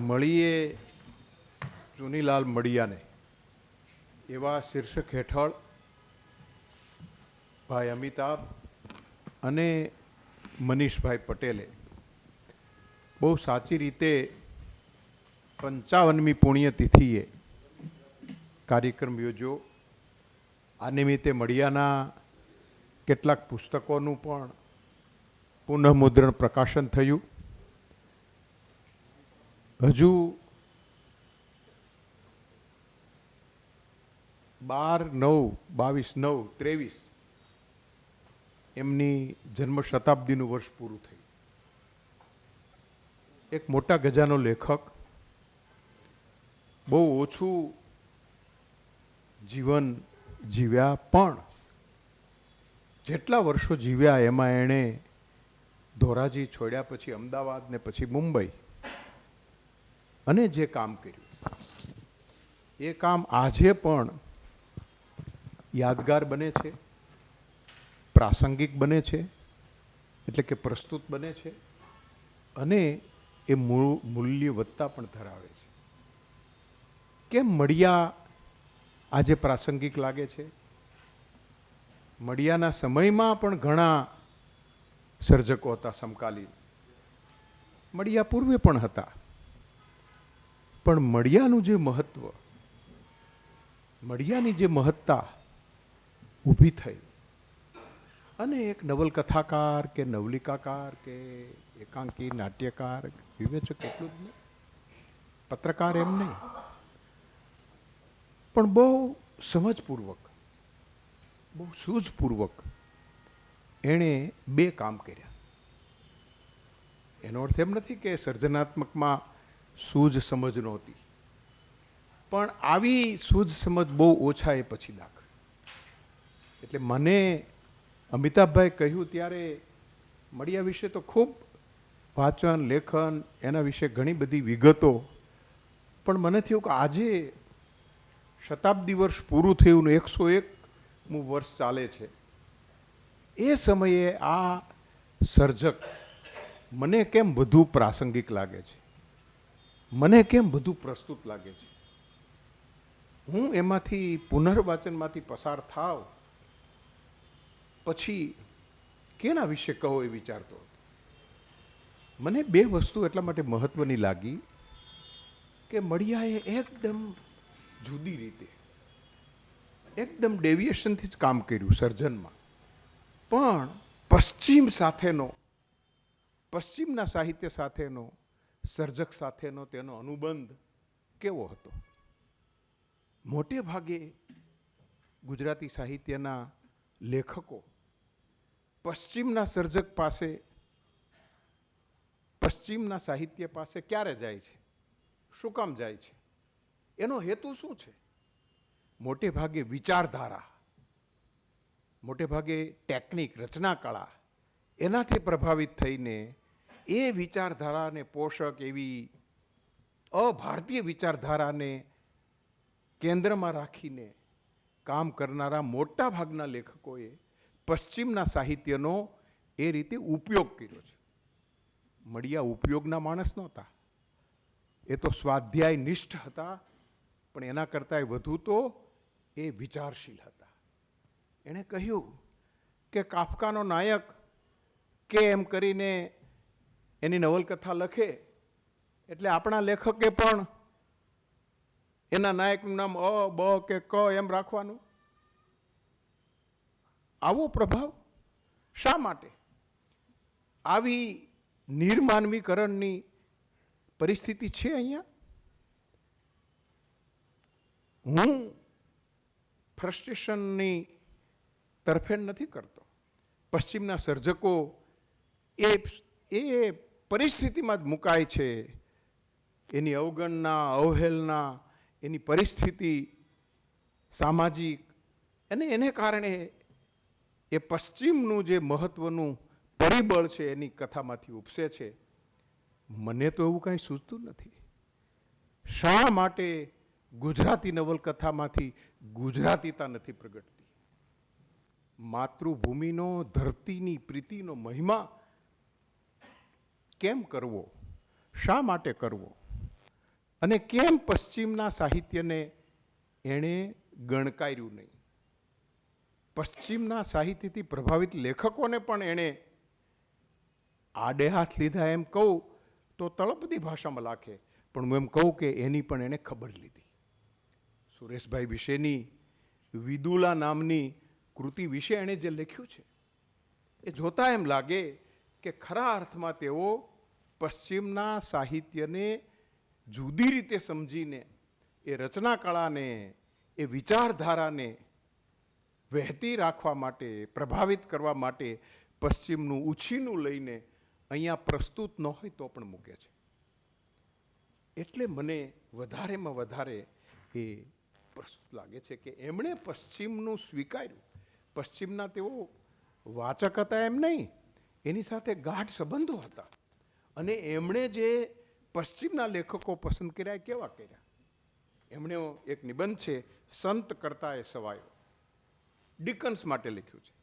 મળીએ ચુનીલાલ મળિયાને એવા શીર્ષક હેઠળ ભાઈ અમિતાભ અને મનીષભાઈ પટેલે. બહુ સાચી રીતે પંચાવનમી પુણ્યતિથિએ કાર્યક્રમ યોજ્યો. આ નિમિત્તે મળિયાના કેટલાક પુસ્તકોનું પણ પુનઃમુદ્રણ પ્રકાશન થયું. હજુ બાર, નવ, બાવીસ, નવ, ત્રેવીસ એમની જન્મ શતાબ્દીનું વર્ષ પૂરું થયું. એક મોટા ગજાનો લેખક, બહુ ઓછું જીવન જીવ્યા પણ જેટલા વર્ષો જીવ્યા એમાં એણે ધોરાજી છોડ્યા પછી અમદાવાદ ને પછી મુંબઈ અને જે કામ કર્યું. એ કામ આજે પણ યાદગાર બને છે, પ્રાસંગિક બને છે, એટલે કે પ્રસ્તુત બને છે, અને એ મૂલ્ય વધતા પણ ધરાવે છે. કેમ મળિયા આજે પ્રાસંગિક લાગે છે? મળિયાના સમયમાં પણ ઘણા સર્જકો હતા સમકાલીન. મળિયા પૂર્વે પણ હતા. પણ મળિયાનું જે મહત્વ, મળિયાની જે મહત્તા ઊભી થઈ. અને એક નવલકથાકાર કે નવલિકાકાર કે એકાંકી નાટ્યકાર, વિવેચક એટલું જ નહીં, પત્રકાર એમ નહીં, પણ બહુ સમજપૂર્વક, બહુ સૂઝપૂર્વક એણે બે કામ કર્યા. એનો અર્થ એમ નથી કે સર્જનાત્મકમાં સૂઝ સમજ નહોતી. પણ આવી સૂઝ સમજ બહુ ઓછા એ પછી દાખલ એટલે મને અમિતાભભાઈ કહ્યું ત્યારે મળ્યા વિશે તો ખૂબ વાંચન, લેખન, એના વિશે ઘણી બધી વિગતો, પણ મને થયું કે આજે શતાબ્દી વર્ષ પૂરું થયું ને એકસો એકમું વર્ષ ચાલે છે. એ સમયે આ સર્જક મને કેમ વધુ પ્રાસંગિક લાગે છે? મને કેમ બધું પ્રસ્તુત લાગે છે? હું એમાંથી પુનર્વાચનમાંથી પસાર થાવ? પછી કેના વિશે કહો એ વિચારતો હતો? મને બે વસ્તુ એટલા માટે મહત્વની લાગી કે મળિયાએ એકદમ જુદી રીતે, એકદમ ડેવિએશનથી જ કામ કર્યું સર્જનમાં. પણ પશ્ચિમ સાથેનો, પશ્ચિમના સાહિત્ય સાથેનો સર્જક સાથેનો તેનો અનુબંધ કેવો હતો? મોટે ભાગે ગુજરાતી સાહિત્યના લેખકો પશ્ચિમના સર્જક પાસે, પશ્ચિમના સાહિત્ય પાસે ક્યારે જાય છે? શું કામ જાય છે? એનો હેતુ શું છે? મોટે ભાગે વિચારધારા, મોટે ભાગે ટેકનિક રચના કળા એનાથી પ્રભાવિત થઈને એ વિચારધારાને પોષક એવી અભારતીય વિચારધારાને કેન્દ્રમાં રાખીને કામ કરનારા મોટા ભાગના લેખકોએ પશ્ચિમના સાહિત્યનો એ રીતે ઉપયોગ કર્યો છે. મળિયા ઉપયોગના માણસ નહોતા. એ તો સ્વાધ્યાય નિષ્ઠ હતા, પણ એના કરતાં વધુ તો એ વિચારશીલ હતા. એણે કહ્યું કે કાફકાનો નાયક કે એમ કરીને એની નવલકથા લખે. એટલે આપણા લેખકે પણ એના નાયકનું નામ અ, બ કે ક એમ રાખવાનું. આવો પ્રભાવ શા માટે? આવી નિર્માનવીકરણની પરિસ્થિતિ છે અહીંયા? હું ફ્રસ્ટ્રેશનની તરફેણ નથી કરતો. પશ્ચિમના સર્જકો એ એ પરિસ્થિતિમાં જ મુકાય છે. એની અવગણના, અવહેલના, એની પરિસ્થિતિ સામાજિક અને એને કારણે એ પશ્ચિમનું જે મહત્ત્વનું પરિબળ છે એની કથામાંથી ઉપસે છે. મને તો એવું કાંઈ સૂચતું નથી. શા માટે ગુજરાતી નવલકથામાંથી ગુજરાતીતા નથી પ્રગટતી? માતૃભૂમિનો, ધરતીની પ્રીતિનો મહિમા કેમ કરવો? શા માટે કરવો? અને કેમ પશ્ચિમના સાહિત્યને એણે ગણકાર્યું નહીં? પશ્ચિમના સાહિત્યથી પ્રભાવિત લેખકોને પણ એણે આડે હાથ લીધા એમ કહું તો તળપદી ભાષામાં લાખે, પણ હું એમ કહું કે એની પણ એણે ખબર લીધી. સુરેશભાઈ વિશેની વિદુલા નામની કૃતિ વિશે એણે જે લખ્યું છે, એ જોતા એમ લાગે કે ખરા અર્થમાં તેઓ પશ્ચિમના સાહિત્યને જુદી રીતે સમજીને, એ રચનાકળાને, એ વિચારધારાને વહેતી રાખવા માટે, પ્રભાવિત કરવા માટે પશ્ચિમનું ઉછીનું લઈને અહીંયા પ્રસ્તુત ન હોય તો પણ મૂકે છે. એટલે મને વધારેમાં વધારે એ પ્રસ્તુત લાગે છે કે એમણે પશ્ચિમનું સ્વીકાર્યું. પશ્ચિમના તેઓ વાચક હતા એમ નહીં, એની સાથે ગાઢ સંબંધો હતા. અને એમણે જે પશ્ચિમના લેખકો પસંદ કર્યા કેવા કર્યા? એમણે એક નિબંધ છે, સંત કરતા એ સવાયો. ડિકન્સ માટે લખ્યું છે.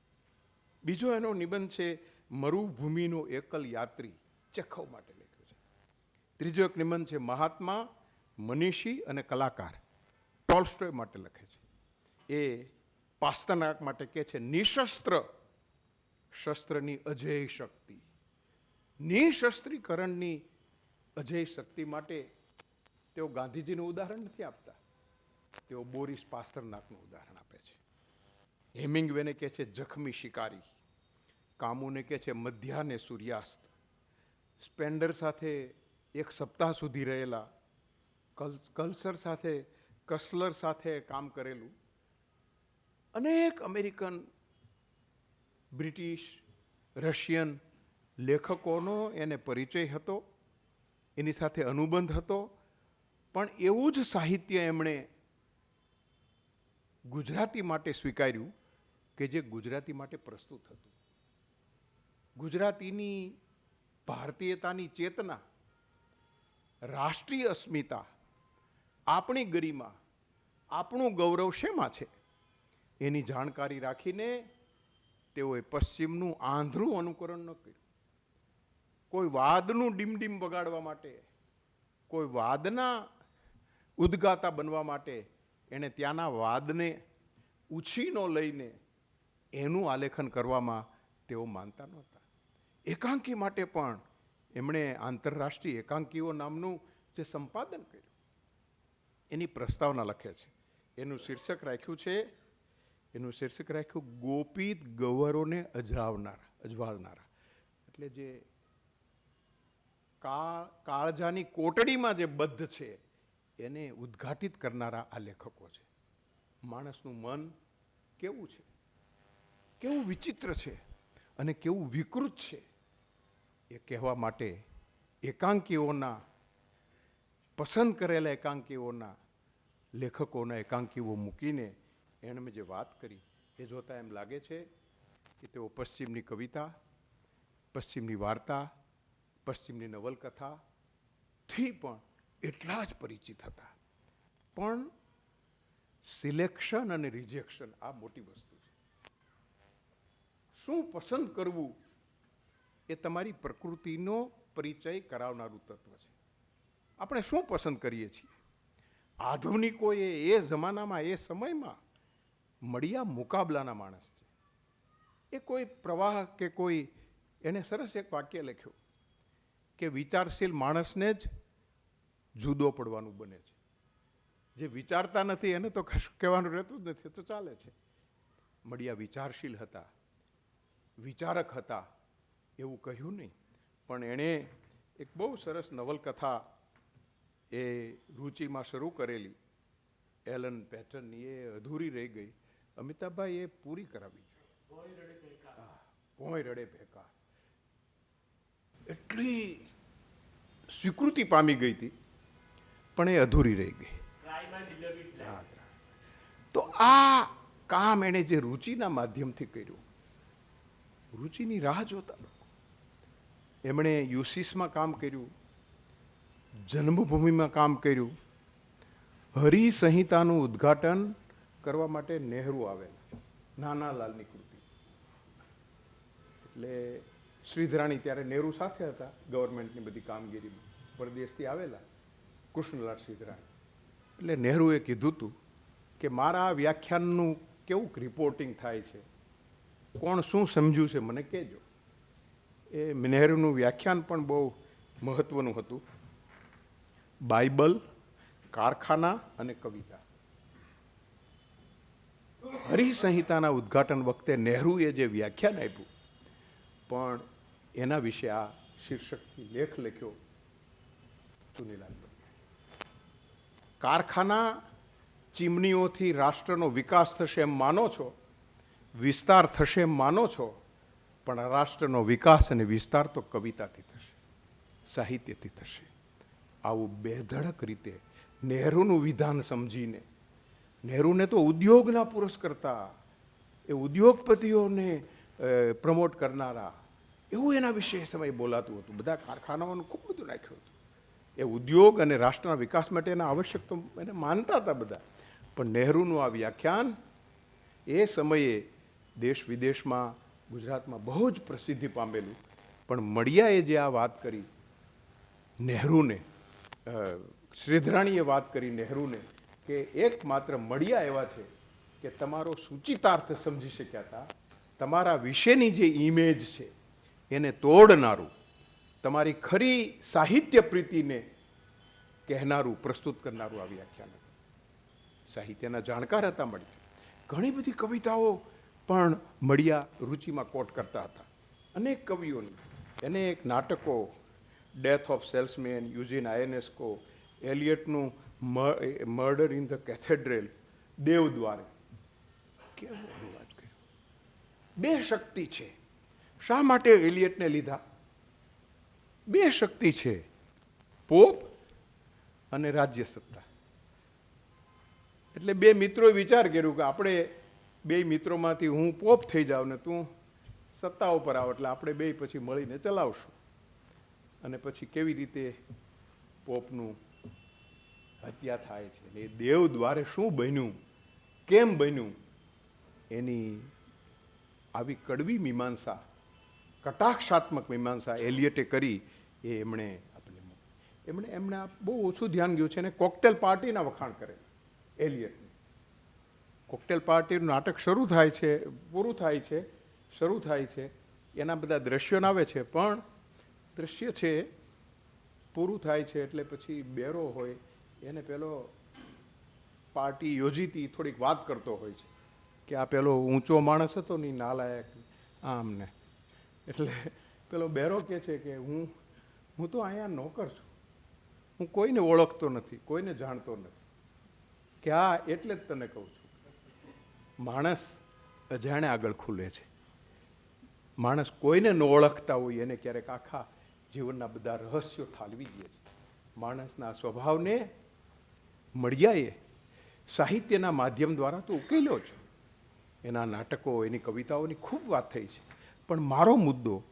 બીજો એનો નિબંધ છે, મરુભૂમિનો એકલ યાત્રી ચેખવ માટે લખ્યું છે. ત્રીજો એક નિબંધ છે, મહાત્મા, મનીષી અને કલાકાર, ટોલ્સ્ટોય માટે લખે છે. એ પાસ્તનાક માટે કહે છે, નિશસ્ત્ર શસ્ત્રની અજય શક્તિ. નિશસ્ત્રીકરણની અજય શક્તિ માટે તેઓ ગાંધીજીનું ઉદાહરણ નથી આપતા. તેઓ બોરિસ પાસ્તરનાકનું ઉદાહરણ આપે છે. હેમિંગવેને કહે છે, જખમી શિકારી. કામુને કહે છે મધ્યાને સૂર્યાસ્ત. સ્પેન્ડર સાથે એક સપ્તાહ સુધી રહેલા કલ્સર સાથે, કસલર સાથે કામ કરેલું, અનેક અમેરિકન, બ્રિટિશ, રશિયન લેખકોનો એને પરિચય હતો, એની સાથે અનુબંધ હતો, પણ એવું જ સાહિત્ય એમણે ગુજરાતી માટે સ્વીકાર્યું કે જે ગુજરાતી માટે પ્રસ્તુત હતું. ગુજરાતીની ભારતીયતાની ચેતના, રાષ્ટ્રીય અસ્મિતા, આપણી ગરિમા, આપણું ગૌરવ શેમાં છે? એની જાણકારી રાખીને તેઓએ પશ્ચિમનું આંધળું અનુકરણ ન કર્યું. કોઈ વાદનું ડીમડીમ વગાડવા માટે, કોઈ વાદના ઉદ્ગાતા બનવા માટે એણે ત્યાંના વાદને ઉછીનો લઈને એનું આલેખન કરવામાં તેઓ માનતા નહોતા. એકાંકી માટે પણ એમણે આંતરરાષ્ટ્રીય એકાંકીઓ નામનું જે સંપાદન કર્યું, એની પ્રસ્તાવના લખે છે. એનું શીર્ષક રાખ્યું છે, એનું શીર્ષક રાખ્યું, ગોપિત ગવરોને અજરાવનારા, અજવાળનારા. એટલે જે કાળ કાળજાની કોટડીમાં જે બદ્ધ છે, એને ઉદ્ઘાટિત કરનારા આ લેખકો છે. માણસનું મન કેવું છે? કેવું વિચિત્ર છે? અને કેવું વિકૃત છે? એ કહેવા માટે એકાંકીઓના, પસંદ કરેલા એકાંકીઓના લેખકોના એકાંકીઓ મૂકીને એણે જે વાત કરી, એ જોતાં એમ લાગે છે કે તેઓ પશ્ચિમની કવિતા, પશ્ચિમની વાર્તા પશ્ચિમની નવલકથાથી પણ એટલા જ પરિચિત હતા. પણ સિલેક્શન અને રિજેક્શન આ મોટી વસ્તુ છે. શું પસંદ કરવું એ તમારી પ્રકૃતિનો પરિચય કરાવનારું તત્વ છે. આપણે શું પસંદ કરીએ છીએ? આધુનિકોએ એ જમાનામાં, એ સમયમાં મળ્યા મુકાબલાના માણસ છે. એ કોઈ પ્રવાહ કે કોઈ, એને સરસ એક વાક્ય લખ્યું. કે વિચારશીલ માણસને જ જુદો પડવાનું બને છે. જે વિચારતા નથી એને તો કશું કહેવાનું રહેતું જ નથી તો ચાલે છે. મળ્યા વિચારશીલ હતા વિચારક હતા એવું કહ્યું નહીં. પણ એણે એક બહુ સરસ નવલકથા એ રૂચિમાં શરૂ કરેલી. એલન પેટર્નની એ અધૂરી રહી ગઈ. અમિતાભભાઈ એ પૂરી કરાવી. જોઈએ કોઈ રડે ભેકાર એટલી સ્વીકૃતિ પામી ગઈ હતી, પણ એ અધૂરી રહી ગઈ. તો આ કામ એણે જે રુચિના માધ્યમથી કર્યું, રુચિની રાહ જોતા લોકો. એમણે યુસીસમાં કામ કર્યું, જન્મભૂમિમાં કામ કર્યું, હરિસંહિતાનું ઉદ્ઘાટન કરવા માટે નહેરુ આવેલા નાનાલાલની કૃતિ. એટલે શ્રીધરાણી ત્યારે નહેરુ સાથે હતા, ગવર્મેન્ટની બધી કામગીરીમાં. પરદેશથી આવેલા કૃષ્ણલાલ શ્રીધરાણી એટલે નહેરુએ કીધું હતું કે મારા વ્યાખ્યાનનું કેવું રિપોર્ટિંગ થાય છે? કોણ શું સમજ્યું છે? મને કહેજો. એ નહેરુનું વ્યાખ્યાન પણ બહુ મહત્વનું હતું. બાઇબલ, કારખાના અને કવિતા. હરિસંહિતાના ઉદ્ઘાટન વખતે નહેરુએ જે વ્યાખ્યાન આપ્યું, પણ એના વિશે આ શીર્ષકથી લેખ લખ્યો ચુનીલાલ કારખાના ચીમનીઓથી રાષ્ટ્રનો વિકાસ થશે એમ માનો છો? વિસ્તાર થશે એમ માનો છો? પણ રાષ્ટ્રનો વિકાસ અને વિસ્તાર તો કવિતાથી થશે, સાહિત્યથી થશે. આવું બેધડક રીતે નહેરુનું વિધાન સમજીને, નહેરુને તો ઉદ્યોગના પુરસ્કર્તા, એ ઉદ્યોગપતિઓને પ્રમોટ કરનારા એવું એના વિશે સમયે બોલાતું હતું. બધા કારખાનાઓનું ખૂબ બધું નાખ્યું હતું. એ ઉદ્યોગ અને રાષ્ટ્રના વિકાસ માટે એના આવશ્યક તો એને માનતા હતા બધા. પણ નહેરુનું આ વ્યાખ્યાન એ સમયે દેશ વિદેશમાં, ગુજરાતમાં બહુ જ પ્રસિદ્ધિ પામેલું. પણ મળિયાએ જે આ વાત કરી, નહેરુને શ્રીધરાણીએ વાત કરી નહેરુને, કે એકમાત્ર મળિયા એવા છે કે તમારો સૂચિતાર્થ સમજી શક્યા હતા. તમારા વિશેની જે ઇમેજ છે એને તોડનારું, તમારી ખરી સાહિત્ય પ્રીતિને કહેનારું, પ્રસ્તુત કરનારું આ વ્યાખ્યાન હતું. સાહિત્યના જાણકાર હતા મળી. ઘણી બધી કવિતાઓ પણ મળ્યા, રુચિમાં કોટ કરતા હતા. અનેક કવિઓની, અનેક નાટકો death of salesman Eugene Ionesco એલિયટનું murder in the cathedral દેવદ્વારે કેવું અનુવાદ કર્યો? બે શક્તિ છે. શા માટે એલિયટને લીધા? બે શક્તિ છે. પોપ અને રાજ્ય સત્તા. એટલે બે મિત્રોએ વિચાર કર્યો કે આપણે બે મિત્રોમાંથી હું પોપ થઈ જાઉં ને તું સત્તા ઉપર આવ, એટલે આપણે બે પછી મળીને ચલાવશું. અને પછી કેવી રીતે પોપનું હત્યા થાય છે એ દેવ દ્વારે શું બન્યું, કેમ બન્યું, એની આવી કડવી મીમાંસા કટાક્ષાત્મક મીમાંસા એલિયટે કરી એ એમણે આપણે એમણે એમણે બહુ ઓછું ધ્યાન ગયું છે અને કોકટેલ પાર્ટીના વખાણ કરે એલિયટની. કોકટેલ પાર્ટીનું નાટક શરૂ થાય છે, પૂરું થાય છે, શરૂ થાય છે, એના બધા દ્રશ્યો આવે છે, પણ દ્રશ્ય છે, પૂરું થાય છે એટલે પછી બેરો હોય, એને પેલો પાર્ટી યોજીતી થોડીક વાત કરતો હોય છે કે આ પેલો ઊંચો માણસ હતો ને નાલાયક આમ ને એટલે પેલો બેરો કહે છે કે હું હું તો અહીંયા નોકર છું. હું કોઈને ઓળખતો નથી, કોઈને જાણતો નથી. કે હા એટલે જ તને કહું છું. માણસ અજાણે આગળ ખુલે છે. માણસ કોઈને ન ઓળખતા હોય એને ક્યારેક આખા જીવનના બધા રહસ્યો ઠાલવી દે છે. માણસના સ્વભાવને મળ્યાએ સાહિત્યના માધ્યમ દ્વારા તો ઉકેલ્યો છે. એના નાટકો, એની કવિતાઓની ખૂબ વાત થઈ છે. પણ મારો મુદ્દો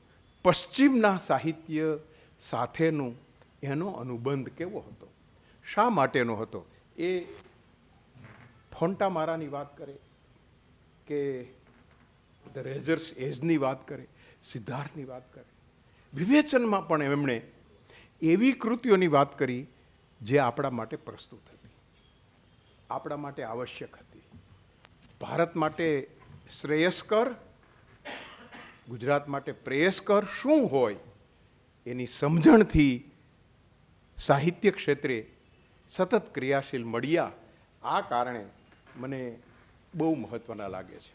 પશ્ચિમના સાહિત્ય સાથેનું એનો અનુબંધ કેવો હતો? શા માટેનો હતો? એ ફોન્ટા મારાની વાત કરે કે ધ રેઝર્સ એજની વાત કરે, સિદ્ધાર્થની વાત કરે. વિવેચનમાં પણ એમણે એવી કૃતિઓની વાત કરી જે આપણા માટે પ્રસ્તુત હતી. આપણા માટે આવશ્યક હતી. ભારત માટે શ્રેયસ્કર ગુજરાત માટે પ્રેયસ્કર શું હોય એની સમજણથી સાહિત્ય ક્ષેત્રે સતત ક્રિયાશીલ મળ્યા, આ કારણે મને બહુ મહત્ત્વના લાગે છે.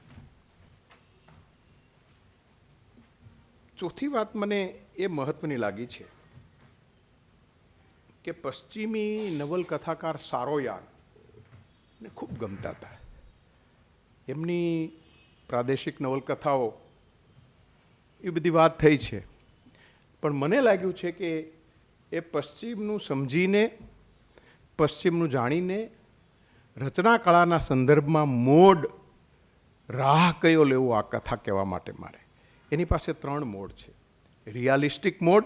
ચોથી વાત મને એ મહત્ત્વની લાગી છે કે પશ્ચિમી નવલકથાકાર સારોયાન ને ખૂબ ગમતા હતા. એમની પ્રાદેશિક નવલકથાઓ એ બધી વાત થઈ છે. પણ મને લાગ્યું છે કે એ પશ્ચિમનું સમજીને, પશ્ચિમનું જાણીને રચના કળાના સંદર્ભમાં મોડ, રાહ કયો લેવો આ કથા કહેવા માટે મારે? એની પાસે ત્રણ મોડ છે. રિયાલિસ્ટિક મોડ,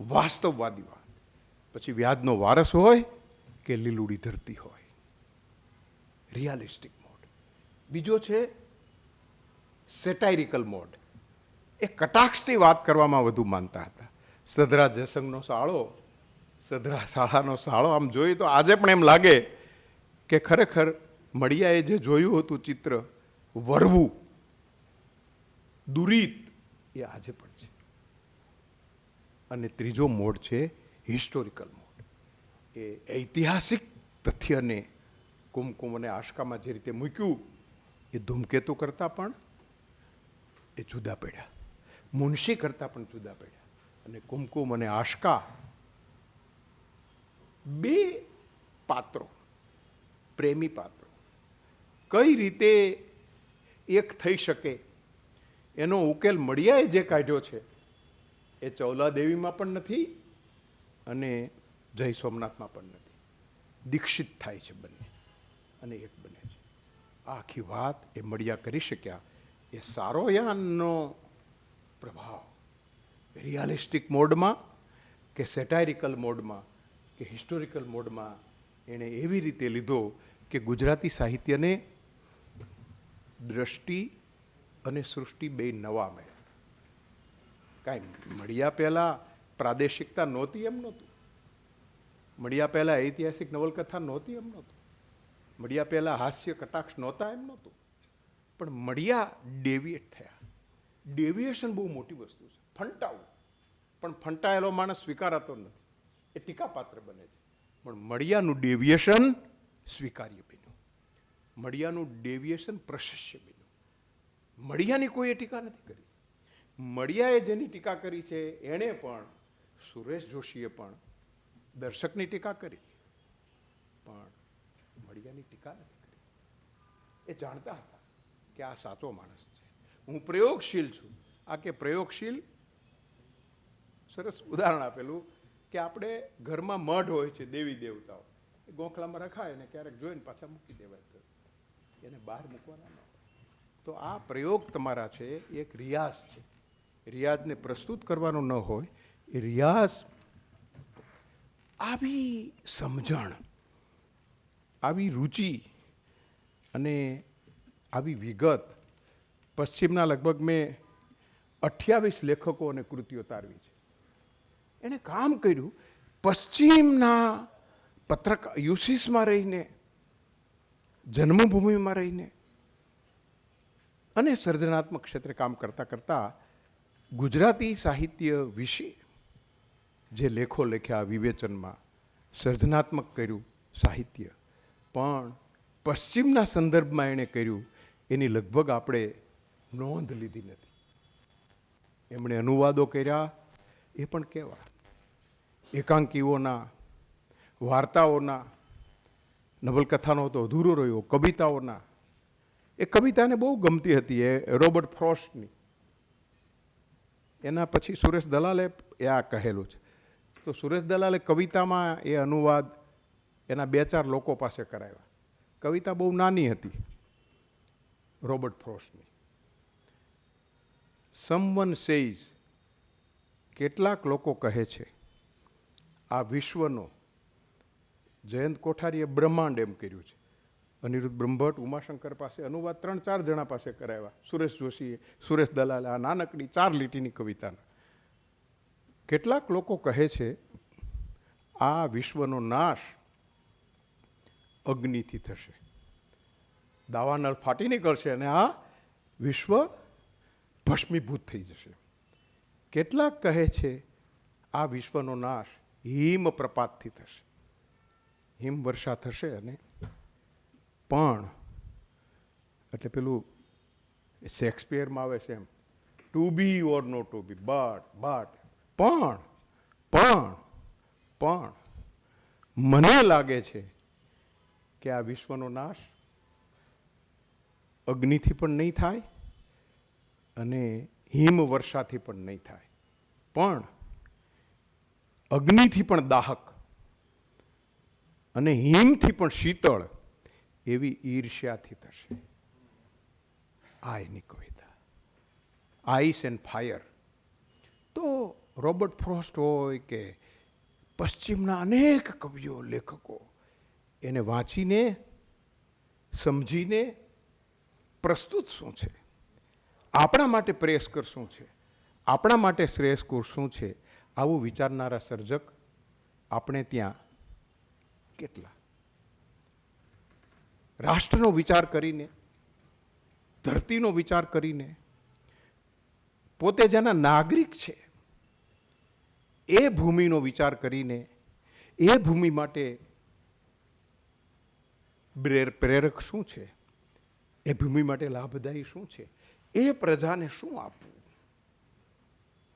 વાસ્તવવાદી વાત. પછી વ્યાજનો વારસ હોય કે લીલુડી ધરતી હોય. Realistic mode. બીજો છે સેટાયરિકલ મોડ. એ કટાક્ષથી વાત કરવામાં વધુ માનતા હતા. સધરા જસંગનો સાળો સધરા શાળાનો શાળો આમ જોઈએ તો આજે પણ એમ લાગે કે ખરેખર મળિયાએ જે જોયું હતું ચિત્ર, વરવું, દુરીત, એ આજે પણ છે. અને ત્રીજો મોડ છે હિસ્ટોરિકલ મોડ. એ ઐતિહાસિક તથ્યને કુમકુમ અને આશકામાં જે રીતે મૂક્યું, એ ધૂમકેતુ કરતાં પણ એ જુદા પડ્યા. મુનશી કરતાં પણ જુદા પડ્યા. અને કુમકુમ અને આશકા બે પાત્રો, પ્રેમી પાત્રો. કઈ રીતે એક થઈ શકે? એનો ઉકેલ મળ્યાએ જે કાઢ્યો છે, એ ચૌલાદેવીમાં પણ નથી અને જય સોમનાથમાં પણ નથી. દીક્ષિત થાય છે બંને, અને એક બને છે. આખી વાત એ મળ્યા કરી શક્યા. એ સારોયાનનો પ્રભાવ. રિયાલિસ્ટિક મોડમાં કે સેટાયરિકલ મોડમાં કે હિસ્ટોરિકલ મોડમાં એણે એવી રીતે લીધો કે ગુજરાતી સાહિત્યને દ્રષ્ટિ અને સૃષ્ટિ બે નવા મળ્યા. કાંઈ મળ્યા પહેલાં પ્રાદેશિકતા નહોતી એમ નહોતું. મળ્યા પહેલાં ઐતિહાસિક નવલકથા નહોતી એમ નહોતું. મળ્યા પહેલાં હાસ્ય કટાક્ષ નહોતા એમ નહોતું. પણ મળ્યા ડેવિએટ થયા. ડેવિએશન બહુ મોટી વસ્તુ છે. ફંટાવું. પણ ફંટાયેલો માણસ સ્વીકારાતો નથી. એ ટીકાપાત્ર બને છે. પણ મળિયાનું ડેવિએશન સ્વીકાર્ય બન્યું. મળિયાનું ડેવિએશન પ્રશસ્ય બન્યું. મળિયાની કોઈએ ટીકા નથી કરી. મળિયાએ જેની ટીકા કરી છે, એણે પણ, સુરેશ જોશીએ પણ દર્શકની ટીકા કરી. પણ મળિયાની ટીકા નથી કરી. એ જાણતા હતા કે આ સાચો માણસ છે. હું પ્રયોગશીલ છું. આ કે પ્રયોગશીલ? સરસ ઉદાહરણ આપેલું કે આપણે ઘરમાં મઢ હોય છે દેવી દેવતાઓ. એ ગોખલામાં રખાય અને ક્યારેક જોઈને પાછા મૂકી દેવાય તો એને બહાર મૂકવાના ન તો આ પ્રયોગ તમારા છે એક રિયાઝ છે. રિયાઝને પ્રસ્તુત કરવાનો ન હોય, એ રિયાઝ આવી સમજણ, આવી રુચિ અને આવી વિગત પશ્ચિમના લગભગ મેં અઠ્યાવીસ લેખકો અને કૃતિઓ તારવી છે. એણે કામ કર્યું, પશ્ચિમના પત્રકાર યુસીસમાં રહીને, જન્મભૂમિમાં રહીને અને સર્જનાત્મક ક્ષેત્રે કામ કરતાં કરતાં ગુજરાતી સાહિત્ય વિશે જે લેખો લખ્યા, વિવેચનમાં સર્જનાત્મક કર્યું સાહિત્ય. પણ પશ્ચિમના સંદર્ભમાં એણે કર્યું, એની લગભગ આપણે નોંધ લીધી નથી. એમણે અનુવાદો કર્યા, એ પણ કેવા. એકાંકીઓના, વાર્તાઓના, નવલકથાનો તો અધૂરો રહ્યો, કવિતાઓના. એ કવિતાને બહુ ગમતી હતી એ રોબર્ટ ફ્રોસ્ટની. એના પછી સુરેશ દલાલે એ આ કહેલું છે. તો સુરેશ દલાલે કવિતામાં એ અનુવાદ એના બે ચાર લોકો પાસે કરાવ્યા. કવિતા બહુ નાની હતી, રોબર્ટ ફ્રોસ્ટની. સમવન સેઇઝ કેટલાક લોકો કહે છે, આ વિશ્વનો જયંત કોઠારીએ બ્રહ્માંડ એમ કર્યું છે. અનિરુદ્ધ બ્રહ્મભટ્ટ, ઉમાશંકર પાસે અનુવાદ ત્રણ ચાર જણા પાસે કરાવ્યા. સુરેશ જોશીએ, સુરેશ દલાલે, આ નાનકડી ચાર લીટીની કવિતાના. કેટલાક લોકો કહે છે, આ વિશ્વનો નાશ અગ્નિથી થશે. દાવાનળ ફાટી નીકળશે અને આ વિશ્વ ભસ્મીભૂત થઈ જશે. કેટલાક કહે છે, આ વિશ્વનો નાશ હિમ પ્રપાતથી થશે. હિમવર્ષા થશે અને પણ, એટલે પેલું શેક્સપિયરમાં આવે છે એમ to be or not to be but but પણ પણ પણ. મને લાગે છે કે આ વિશ્વનો નાશ અગ્નિથી પણ નહીં થાય અને હિમ વર્ષાથી પણ નહીં થાય. પણ અગ્નિથી પણ દાહક અને હિમથી પણ શીતળ એવી ઈર્ષ્યાથી થશે. આ એની કવિતા આઈસ એન્ડ ફાયર. તો રોબર્ટ ફ્રોસ્ટ હોય કે પશ્ચિમના અનેક કવિઓ, લેખકો, એને વાંચીને, સમજીને પ્રસ્તુત શું છે? આપણા માટે પ્રેયસ્કર શું છે? આપણા માટે શ્રેયસ્કર શું છે? આવું વિચારનારા સર્જક આપણે ત્યાં કેટલા? રાષ્ટ્રનો વિચાર કરીને, ધરતીનો વિચાર કરીને, પોતે જેના નાગરિક છે, એ ભૂમિનો વિચાર કરીને, એ ભૂમિ માટે પ્રેરક શું છે? એ ભૂમિ માટે લાભદાયી શું છે? એ પ્રજાને શું આપવું?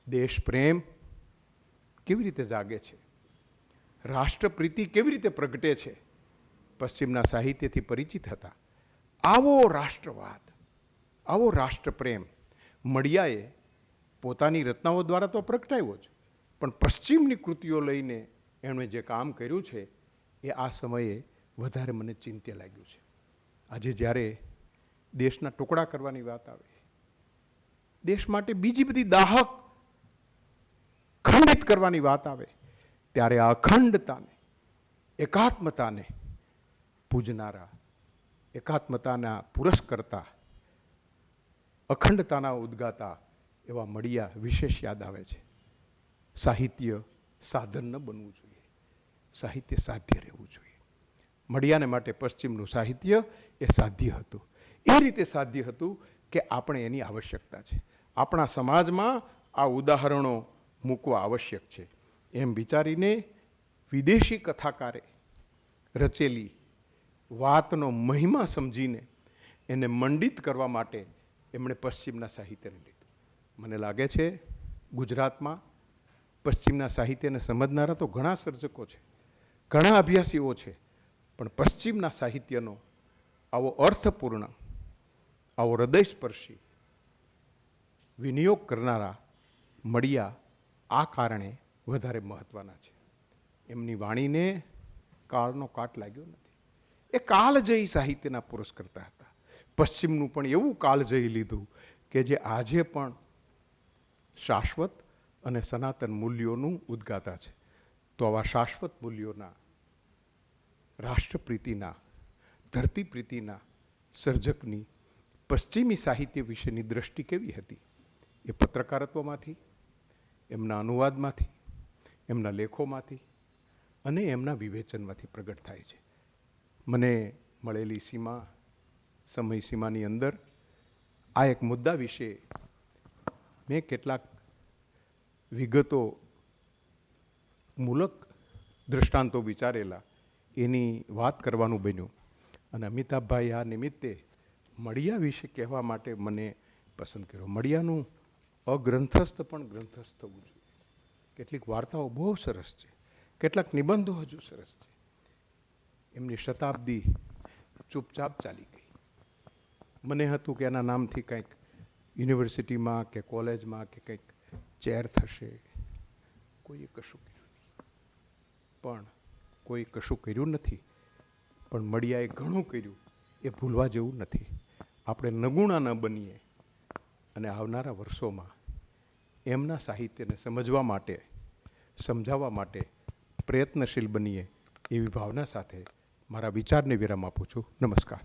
દેશ પ્રેમ કેવી રીતે જાગે છે? રાષ્ટ્રપ્રીતિ કેવી રીતે પ્રગટે છે? પશ્ચિમના સાહિત્યથી પરિચિત હતા. આવો રાષ્ટ્રવાદ, આવો રાષ્ટ્રપ્રેમ મળિયાએ પોતાની રચનાઓ દ્વારા તો પ્રગટાવ્યો જ. પણ પશ્ચિમની કૃતિઓ લઈને એમણે જે કામ કર્યું છે, એ આ સમયે વધારે મને ચિંત્ય લાગ્યું છે. આજે જ્યારે દેશના ટુકડા કરવાની વાત આવે દેશ માટે બીજી બધી દાહક ખંડિત કરવાની વાત આવે, ત્યારે આ અખંડતાને, એકાત્મતાને પૂજનારા, એકાત્મતાના પુરસ્કર્તા, અખંડતાના ઉદ્ગાતા એવા મળિયા વિશેષ યાદ આવે છે. સાહિત્ય સાધન ન બનવું જોઈએ. સાહિત્ય સાધ્ય રહેવું જોઈએ. મળિયાને માટે પશ્ચિમનું સાહિત્ય એ સાધ્ય હતું. એ રીતે સાધ્ય હતું કે આપણે એની આવશ્યકતા છે. આપણા સમાજમાં આ ઉદાહરણો મૂકવા આવશ્યક છે. એમ વિચારીને વિદેશી કથાકારે રચેલી વાતનો મહિમા સમજીને એને મંડિત કરવા માટે એમણે પશ્ચિમના સાહિત્યને લીધું. મને લાગે છે ગુજરાતમાં પશ્ચિમના સાહિત્યને સમજનારા તો ઘણા સર્જકો છે, ઘણા અભ્યાસીઓ છે, પણ પશ્ચિમના સાહિત્યનો આવો અર્થપૂર્ણ આવો હૃદયસ્પર્શી વિનિયોગ કરનારા મળ્યા આ કારણે વધારે મહત્ત્વના છે એમની વાણીને કાળનો કાટ લાગ્યો નથી એ કાળજયી સાહિત્યના પુરસ્કર્તા હતા પશ્ચિમનું પણ એવું કાલજયી લીધું કે જે આજે પણ શાશ્વત અને સનાતન મૂલ્યોનું ઉદ્ગાતા છે તો આવા શાશ્વત મૂલ્યોના રાષ્ટ્રપ્રીતિના ધરતીપ્રીતિના સર્જકની પશ્ચિમી સાહિત્ય વિશેની દ્રષ્ટિ કેવી હતી? એ પત્રકારત્વમાંથી, એમના અનુવાદમાંથી, એમના લેખોમાંથી અને એમના વિવેચનમાંથી પ્રગટ થાય છે. મને મળેલી સીમા, સમય સીમાની અંદર આ એક મુદ્દા વિશે મેં કેટલાક વિગતો, મૂલક દૃષ્ટાંતો વિચારેલા એની વાત કરવાનું બન્યું. અને અમિતાભભાઈ આ નિમિત્તે મળિયા વિશે કહેવા માટે મને પસંદ કર્યો. મળિયાનું અગ્રંથસ્થ પણ ગ્રંથસ્થ થવું જોઈએ. કેટલીક વાર્તાઓ બહુ સરસ છે. કેટલાક નિબંધો હજુ સરસ છે. એમની શતાબ્દી ચૂપચાપ ચાલી ગઈ. મને હતું કે એના નામથી કંઈક યુનિવર્સિટીમાં કે કોલેજમાં કે કંઈક ચેર થશે. કોઈએ કશું કર્યું પણ કોઈ કશું કર્યું નથી. પણ મળિયાએ ઘણું કર્યું. એ ભૂલવા જેવું નથી. આપણે નગુણા ન બનીએ અને આવનારા વર્ષોમાં એમના સાહિત્યને સમજવા માટે, સમજાવવા માટે પ્રયત્નશીલ બનીએ એવી ભાવના સાથે મારા વિચારને વિરામ આપું છું. નમસ્કાર.